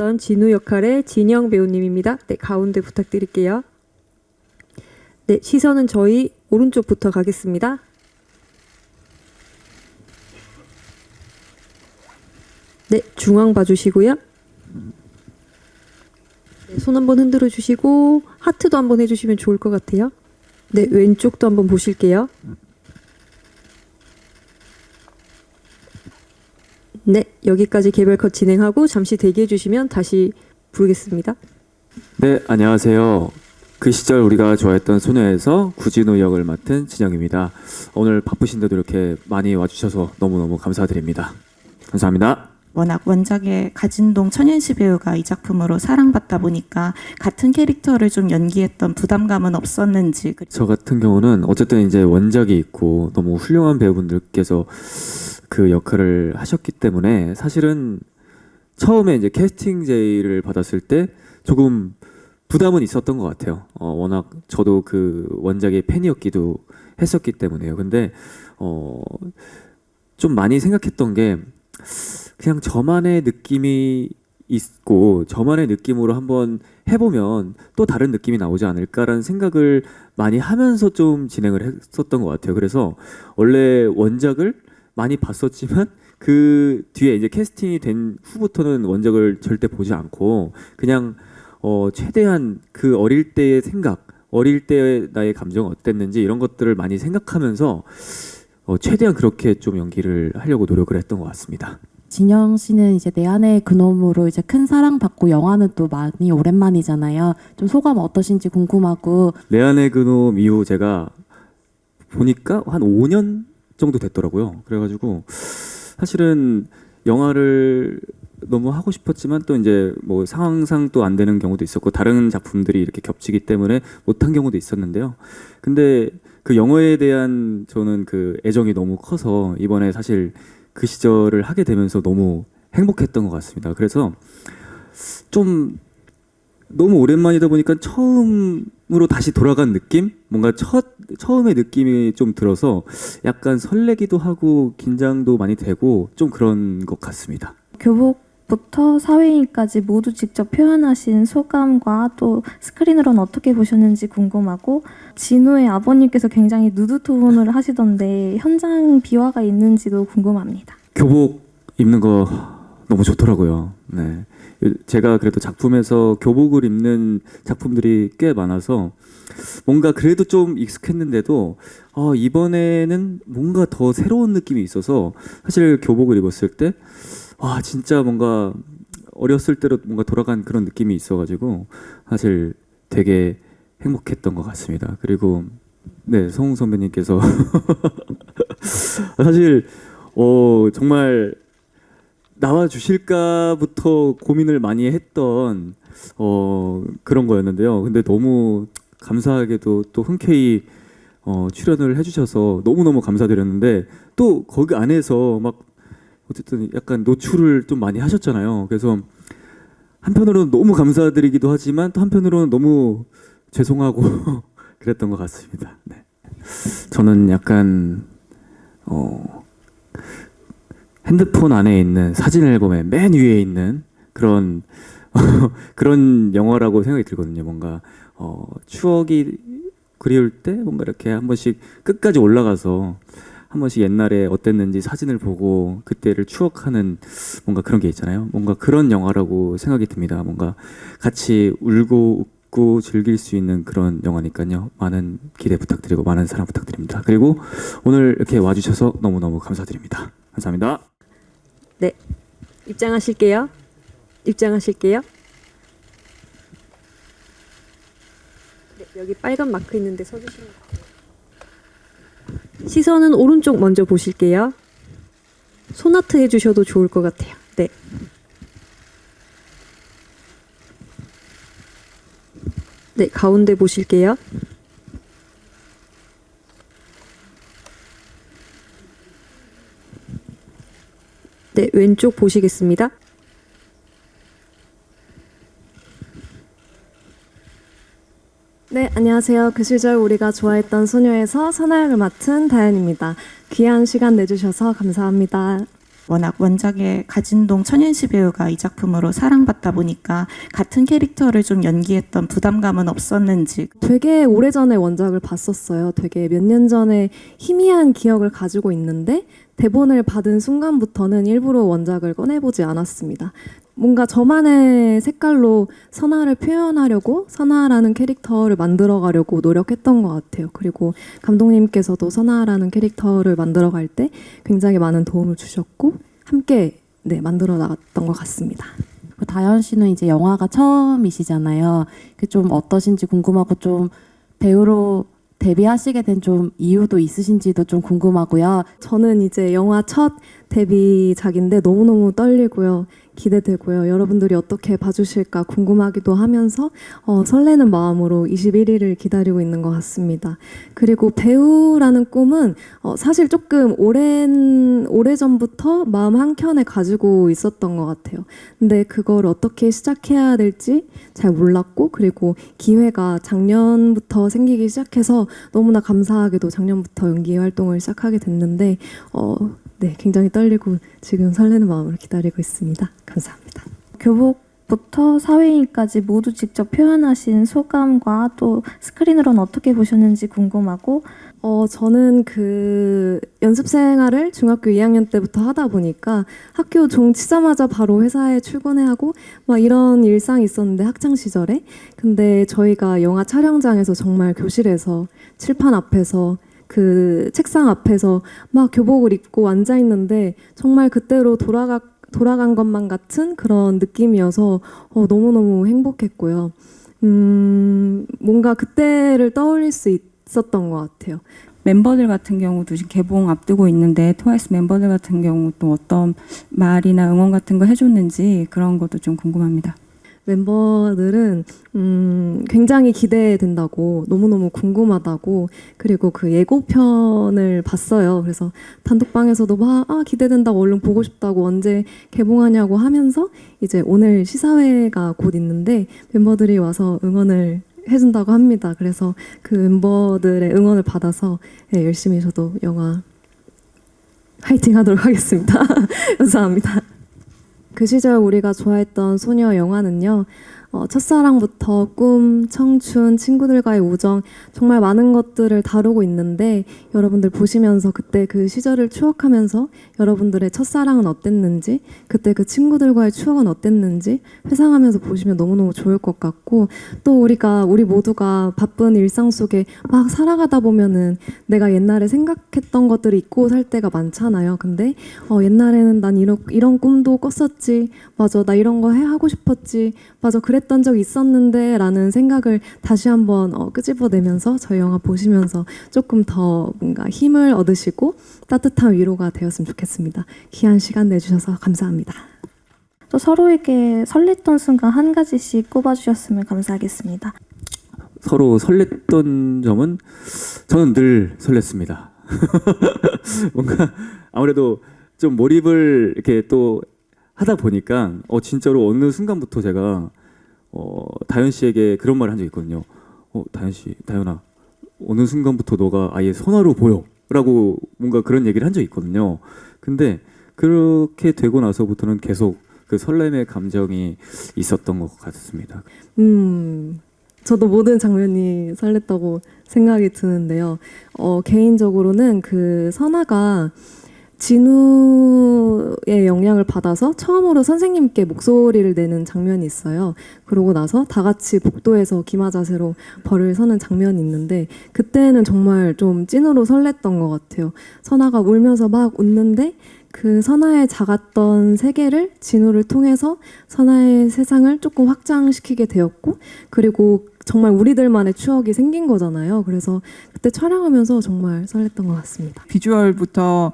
좋아했던 진우 역할의 진영 배우님입니다. 네, 가운데 부탁드릴게요. 네, 시선은 저희 오른쪽부터 가겠습니다. 네, 중앙 봐주시고요. 네, 손 한번 흔들어 주시고 하트도 한번 해주시면 좋을 것 같아요. 네, 왼쪽도 한번 보실게요. 네, 여기까지 개별 컷 진행하고 잠시 대기해 주시면 다시 부르겠습니다. 네, 안녕하세요. 그 시절 우리가 좋아했던 소녀에서 구진우 역을 맡은 진영입니다. 오늘 바쁘신데도 이렇게 많이 와주셔서 너무너무 감사드립니다. 감사합니다. 워낙 원작의 가진동 천연시 배우가 이 작품으로 사랑받다 보니까 같은 캐릭터를 좀 연기했던 부담감은 없었는지 저 같은 경우는 어쨌든 이제 원작이 있고 너무 훌륭한 배우분들께서 그 역할을 하셨기 때문에 사실은 처음에 이제 캐스팅 제의를 받았을 때 조금 부담은 있었던 것 같아요. 어, 워낙 저도 그 원작의 팬이었기도 했었기 때문에요. 근데 어, 좀 많이 생각했던 게 그냥 저만의 느낌이 있고 저만의 느낌으로 한번 해보면 또 다른 느낌이 나오지 않을까라는 생각을 많이 하면서 좀 진행을 했었던 것 같아요. 그래서 원래 원작을 많이 봤었지만 그 뒤에 이제 캐스팅이 된 후부터는 원작을 절대 보지 않고 그냥 어 최대한 그 어릴 때의 생각, 어릴 때의 나의 감정 어땠는지 이런 것들을 많이 생각하면서 어 최대한 그렇게 좀 연기를 하려고 노력을 했던 것 같습니다. 진영 씨는 이제 내 안의 그놈으로 이제 큰 사랑 받고 영화는 또 많이 오랜만이잖아요. 좀 소감 어떠신지 궁금하고 내 안의 그놈 이후 제가 보니까 한 5년 정도 됐더라고요. 그래가지고 사실은 영화를 너무 하고 싶었지만 또 이제 뭐 상황상 또 안 되는 경우도 있었고 다른 작품들이 이렇게 겹치기 때문에 못한 경우도 있었는데요. 근데 그 영화에 대한 저는 그 애정이 너무 커서 이번에 사실 그 시절을 하게 되면서 너무 행복했던 것 같습니다. 그래서 좀 너무 오랜만이다 보니까 처음으로 다시 돌아간 느낌? 뭔가 첫 처음의 느낌이 좀 들어서 약간 설레기도 하고 긴장도 많이 되고 좀 그런 것 같습니다. 교복 부터 사회인까지 모두 직접 표현하신 소감과 또 스크린으로는 어떻게 보셨는지 궁금하고 진우의 아버님께서 굉장히 누드 톤을 하시던데 현장 비화가 있는지도 궁금합니다. 교복 입는 거 너무 좋더라고요. 네. 제가 그래도 작품에서 교복을 입는 작품들이 꽤 많아서 뭔가 그래도 좀 익숙했는데도 어, 이번에는 뭔가 더 새로운 느낌이 있어서 사실 교복을 입었을 때 와, 진짜 뭔가 어렸을 때로 뭔가 돌아간 그런 느낌이 있어가지고 사실 되게 행복했던 것 같습니다. 그리고 네, 성웅 선배님께서 사실 어, 정말 나와 주실까부터 고민을 많이 했던 어, 그런 거였는데요. 근데 너무 감사하게도 또 흔쾌히 어, 출연을 해주셔서 너무 너무 감사드렸는데 또 거기 안에서 막 어쨌든 약간 노출을 좀 많이 하셨잖아요. 그래서 한편으로는 너무 감사드리기도 하지만 또 한편으로는 너무 죄송하고 그랬던 것 같습니다. 네. 저는 약간 어, 핸드폰 안에 있는 사진 앨범의 맨 위에 있는 그런 그런 영화라고 생각이 들거든요. 뭔가 어, 추억이 그리울 때 뭔가 이렇게 한 번씩 끝까지 올라가서 한 번씩 옛날에 어땠는지 사진을 보고 그때를 추억하는 뭔가 그런 게 있잖아요. 뭔가 그런 영화라고 생각이 듭니다. 뭔가 같이 울고 웃고 즐길 수 있는 그런 영화니까요. 많은 기대 부탁드리고 많은 사랑 부탁드립니다. 그리고 오늘 이렇게 와주셔서 너무너무 감사드립니다. 감사합니다. 네, 입장하실게요. 입장하실게요. 네, 여기 빨간 마크 있는데 서주시면. 시선은 오른쪽 먼저 보실게요. 손아트 해주셔도 좋을 것 같아요. 네. 네, 가운데 보실게요. 네, 왼쪽 보시겠습니다. 네, 안녕하세요. 그 시절 우리가 좋아했던 소녀에서 선아역을 맡은 다현입니다. 귀한 시간 내주셔서 감사합니다. 워낙 원작의 가진동 천연시 배우가 이 작품으로 사랑받다 보니까 같은 캐릭터를 좀 연기했던 부담감은 없었는지 되게 오래전에 원작을 봤었어요. 되게 몇 년 전에 희미한 기억을 가지고 있는데 대본을 받은 순간부터는 일부러 원작을 꺼내보지 않았습니다. 뭔가 저만의 색깔로 선아를 표현하려고 선아라는 캐릭터를 만들어가려고 노력했던 것 같아요. 그리고 감독님께서도 선아라는 캐릭터를 만들어갈 때 굉장히 많은 도움을 주셨고 함께 네, 만들어 나갔던 것 같습니다. 그 다현 씨는 이제 영화가 처음이시잖아요. 그 좀 어떠신지 궁금하고 좀 배우로 데뷔하시게 된 좀 이유도 있으신지도 좀 궁금하고요. 저는 이제 영화 첫 데뷔작인데 너무너무 떨리고요. 기대되고요. 여러분들이 어떻게 봐주실까 궁금하기도 하면서 어, 설레는 마음으로 21일을 기다리고 있는 것 같습니다. 그리고 배우라는 꿈은 어, 사실 조금 오랜 오래 전부터 마음 한 켠에 가지고 있었던 것 같아요. 근데 그걸 어떻게 시작해야 될지 잘 몰랐고 그리고 기회가 작년부터 생기기 시작해서 너무나 감사하게도 작년부터 연기 활동을 시작하게 됐는데 어, 네, 굉장히 떨리고 지금 설레는 마음으로 기다리고 있습니다. 감사합니다. 교복부터 사회인까지 모두 직접 표현하신 소감과 또 스크린으로는 어떻게 보셨는지 궁금하고 어, 저는 그 연습 생활을 중학교 2학년 때부터 하다 보니까 학교 종 치자마자 바로 회사에 출근해 하고 막 이런 일상이 있었는데 학창 시절에 근데 저희가 영화 촬영장에서 정말 교실에서 칠판 앞에서 그 책상 앞에서 막 교복을 입고 앉아 있는데 정말 그때로 돌아가 돌아간 것만 같은 그런 느낌이어서 어, 너무너무 행복했고요. 음, 뭔가 그때를 떠올릴 수 있었던 것 같아요. 멤버들 같은 경우도 지금 개봉 앞두고 있는데 트와이스 멤버들 같은 경우 또 어떤 말이나 응원 같은 거 해줬는지 그런 것도 좀 궁금합니다. 멤버들은 음, 굉장히 기대된다고 너무너무 궁금하다고 그리고 그 예고편을 봤어요. 그래서 단독방에서도 막 아, 기대된다고 얼른 보고 싶다고 언제 개봉하냐고 하면서 이제 오늘 시사회가 곧 있는데 멤버들이 와서 응원을 해준다고 합니다. 그래서 그 멤버들의 응원을 받아서 예, 열심히 저도 영화 화이팅 하도록 하겠습니다. 감사합니다. 그 시절 우리가 좋아했던 소녀 영화는요. 어, 첫사랑부터 꿈, 청춘, 친구들과의 우정 정말 많은 것들을 다루고 있는데 여러분들 보시면서 그때 그 시절을 추억하면서 여러분들의 첫사랑은 어땠는지 그때 그 친구들과의 추억은 어땠는지 회상하면서 보시면 너무너무 좋을 것 같고 또 우리가 우리 모두가 바쁜 일상 속에 막 살아가다 보면은 내가 옛날에 생각했던 것들을 잊고 살 때가 많잖아요. 근데 어, 옛날에는 난 이런 이런 꿈도 꿨었지. 맞아, 나 이런 거 해 하고 싶었지. 맞아, 그 랬던 적 있었는데 라는 생각을 다시 한번 어, 끄집어내면서 저희 영화 보시면서 조금 더 뭔가 힘을 얻으시고 따뜻한 위로가 되었으면 좋겠습니다. 귀한 시간 내주셔서 감사합니다. 또 서로에게 설렜던 순간 한 가지씩 꼽아주셨으면 감사하겠습니다. 서로 설렜던 점은 저는 늘 설렜습니다. 뭔가 아무래도 좀 몰입을 이렇게 또 하다 보니까 어 진짜로 어느 순간부터 제가 어 다현 씨에게 그런 말을 한 적이 있거든요. 어 다현 씨, 다현아, 어느 순간부터 너가 아예 선화로 보여라고 뭔가 그런 얘기를 한 적이 있거든요. 근데 그렇게 되고 나서부터는 계속 그 설렘의 감정이 있었던 것 같습니다. 음, 저도 모든 장면이 설렜다고 생각이 드는데요. 어, 개인적으로는 그 선아가 진우의 영향을 받아서 처음으로 선생님께 목소리를 내는 장면이 있어요. 그러고 나서 다 같이 복도에서 기마 자세로 벌을 서는 장면이 있는데 그때는 정말 좀 찐으로 설렜던 것 같아요. 선아가 울면서 막 웃는데 그 선아의 작았던 세계를 진우를 통해서 선아의 세상을 조금 확장시키게 되었고 그리고 정말 우리들만의 추억이 생긴 거잖아요. 그래서 그때 촬영하면서 정말 설렜던 것 같습니다. 비주얼부터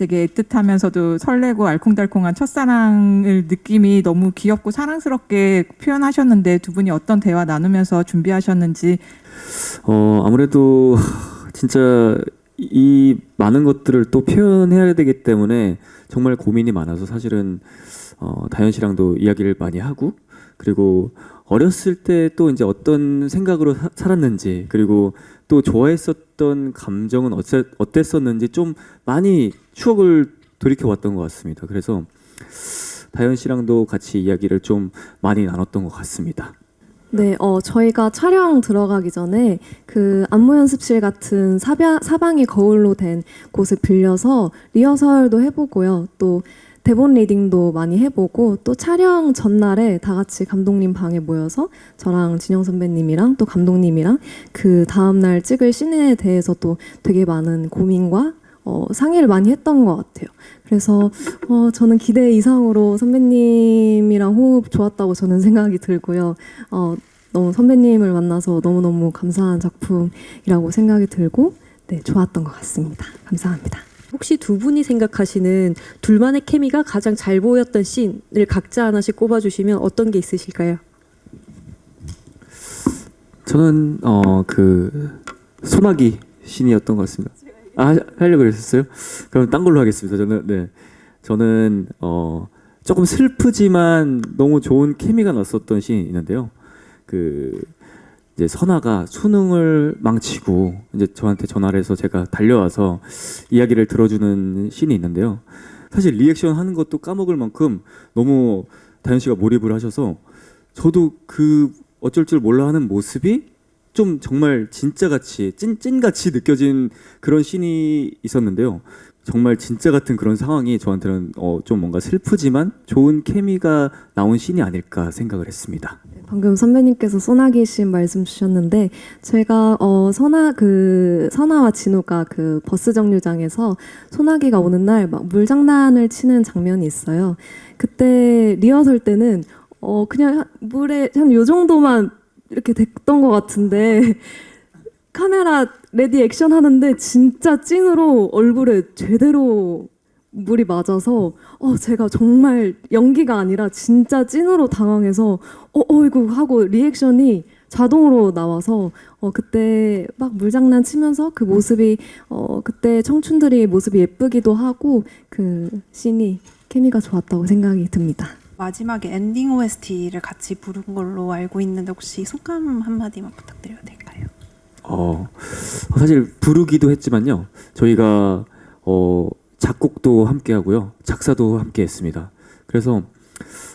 되게 애틋하면서도 설레고 알콩달콩한 첫사랑을 느낌이 너무 귀엽고 사랑스럽게 표현하셨는데 두 분이 어떤 대화 나누면서 준비하셨는지. 어 아무래도 진짜 이 많은 것들을 또 표현해야 되기 때문에 정말 고민이 많아서 사실은 어 다현 씨랑도 이야기를 많이 하고 그리고 어렸을 때 또 이제 어떤 생각으로 사- 살았는지 그리고 또 좋아했었던 감정은 어땠, 어땠었는지 좀 많이 추억을 돌이켜 왔던 것 같습니다. 그래서 다현 씨랑도 같이 이야기를 좀 많이 나눴던 것 같습니다. 네, 어, 저희가 촬영 들어가기 전에 그 안무 연습실 같은 사방이 거울로 된 곳을 빌려서 리허설도 해보고요. 또 대본 리딩도 많이 해보고 또 촬영 전날에 다 같이 감독님 방에 모여서 저랑 진영 선배님이랑 또 감독님이랑 그 다음날 찍을 씬에 대해서 또 되게 많은 고민과 어, 상의를 많이 했던 것 같아요. 그래서 어, 저는 기대 이상으로 선배님이랑 호흡 좋았다고 저는 생각이 들고요. 어, 너무 선배님을 만나서 너무너무 감사한 작품이라고 생각이 들고 네, 좋았던 것 같습니다. 감사합니다. 혹시 두 분이 생각하시는 둘만의 케미가 가장 잘 보였던 씬을 각자 하나씩 꼽아주시면 어떤 게 있으실까요? 저는 어 그 소나기 신이었던 것 같습니다. 아 하- 하려고 그랬었어요? 그럼 딴 걸로 하겠습니다. 저는 네 저는 어 조금 슬프지만 너무 좋은 케미가 났었던 씬이 있는데요. 그 이제 선아가 수능을 망치고 이제 저한테 전화를 해서 제가 달려와서 이야기를 들어주는 씬이 있는데요. 사실 리액션 하는 것도 까먹을 만큼 너무 다현 씨가 몰입을 하셔서 저도 그 어쩔 줄 몰라 하는 모습이 좀 정말 진짜 같이 찐 찐같이 느껴진 그런 씬이 있었는데요. 정말 진짜 같은 그런 상황이 저한테는 어, 좀 뭔가 슬프지만 좋은 케미가 나온 씬이 아닐까 생각을 했습니다. 방금 선배님께서 소나기 씨 말씀 주셨는데 제가 어 선아 그 선아와 진우가 그 버스 정류장에서 소나기가 오는 날 막 물장난을 치는 장면이 있어요. 그때 리허설 때는 어 그냥 한- 물에 한 요 정도만 이렇게 됐던 것 같은데 카메라 레디 액션 하는데 진짜 찐으로 얼굴에 제대로 물이 맞아서 어 제가 정말 연기가 아니라 진짜 찐으로 당황해서 어 어이구 하고 리액션이 자동으로 나와서 어 그때 막 물장난 치면서 그 모습이 어 그때 청춘들이 모습이 예쁘기도 하고 그 씬이 케미가 좋았다고 생각이 듭니다. 마지막에 엔딩 OST를 같이 부른 걸로 알고 있는데 혹시 소감 한마디만 부탁드려도 될까요? 어, 사실 부르기도 했지만요. 저희가 어, 작곡도 함께 하고요. 작사도 함께 했습니다. 그래서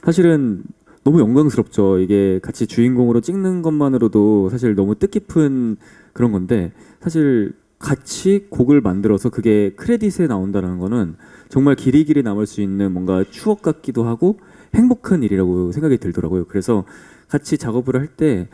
사실은 너무 영광스럽죠. 이게 같이 주인공으로 찍는 것만으로도 사실 너무 뜻깊은 그런 건데 사실 같이 곡을 만들어서 그게 크레딧에 나온다는 거는 정말 길이 길이 남을 수 있는 뭔가 추억 같기도 하고 행복한 일이라고 생각이 들더라고요. 그래서 같이 작업을 할 때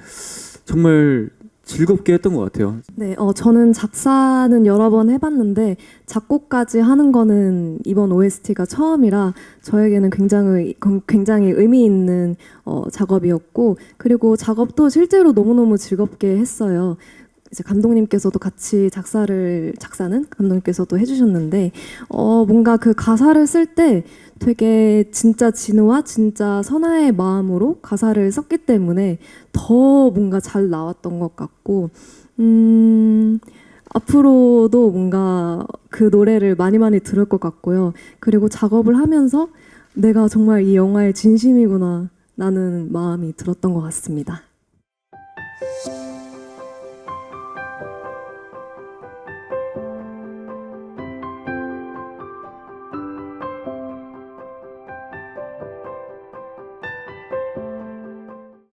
정말 즐겁게 했던 것 같아요. 네, 어, 저는 작사는 여러 번 해봤는데 작곡까지 하는 거는 이번 OST가 처음이라 저에게는 굉장히 굉장히 의미 있는 어, 작업이었고 그리고 작업도 실제로 너무너무 즐겁게 했어요. 이제 감독님께서도 같이 작사를 작사는 감독님께서도 해주셨는데 어, 뭔가 그 가사를 쓸 때 되게 진짜 진우와 진짜 선아의 마음으로 가사를 썼기 때문에 더 뭔가 잘 나왔던 것 같고 음 앞으로도 뭔가 그 노래를 많이 많이 들을 것 같고요. 그리고 작업을 하면서 내가 정말 이 영화의 진심이구나 라는 마음이 들었던 것 같습니다.